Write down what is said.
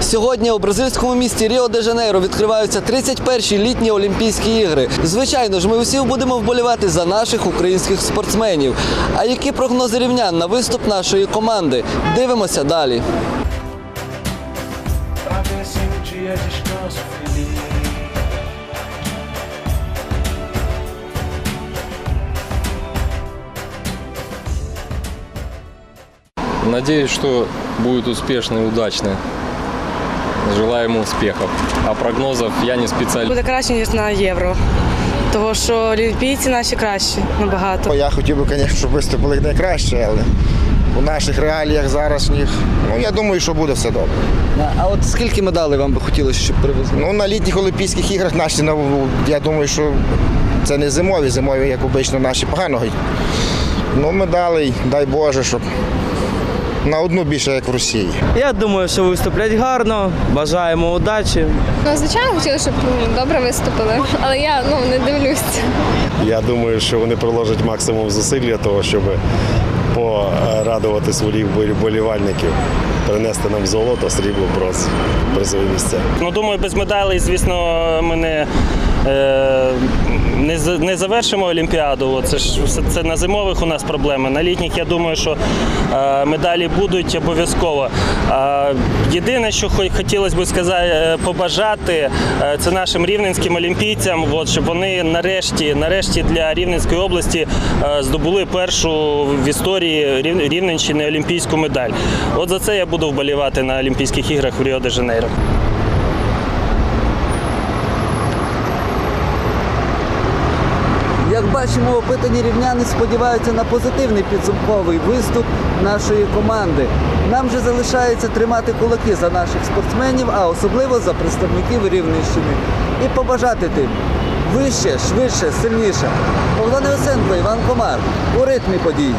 Сьогодні у бразильському місті Ріо де Жанейро відкриваються 31-ті літні Олімпійські ігри. Звичайно ж, ми усі будемо вболівати за наших українських спортсменів. А які прогнози рівнян на виступ нашої команди? Дивимося далі. Надеюсь, что будет успешно и удачно. Желаю ему успехов. А прогнозов я не специалист. Буде краще, ніж на євро. Того що олімпійці наші кращі набагато. Я хотів би, звісно, щоб виступили найкраще, але у наших реаліях зарашніх, ну я думаю, що буде все добре. А от скільки медалей вам би хотілося, щоб привезли? Ну на літніх Олімпійських іграх наші ну, я думаю, що це не зимові, зимові, як обично, наші погано. Ну, медалей, дай Боже, щоб на одну більше, як в Росії. Я думаю, що виступлять гарно. Бажаємо удачі. Ну, звичайно, хотіла, щоб добре виступили, але я ну не дивлюсь. Я думаю, що вони приложать максимум зусиль для того, щоб порадувати своїх болівальників, принести нам золото, срібло, бронз, призові місця. Ну, думаю, без медалей, звісно, ми не, е, не, не завершимо Олімпіаду. Це ж це на зимових у нас проблеми. На літніх я думаю, що е, медалі будуть обов'язково. Е, єдине, що хо- хотілося б сказати, е, побажати, е, це нашим рівненським олімпійцям, от, щоб вони нарешті, нарешті для Рівненської області е, здобули першу в історії Рівненщини олімпійську медаль. От за це я буду вболівати на Олімпійських іграх в Ріо-де-Жанейро. Бачимо, опитані рівняни сподіваються на позитивний підсумковий виступ нашої команди. Нам же залишається тримати кулаки за наших спортсменів, а особливо за представників Рівненщини. І побажати тим вище, швидше, сильніше. Богдан Весенко, Іван Комар у ритмі подій.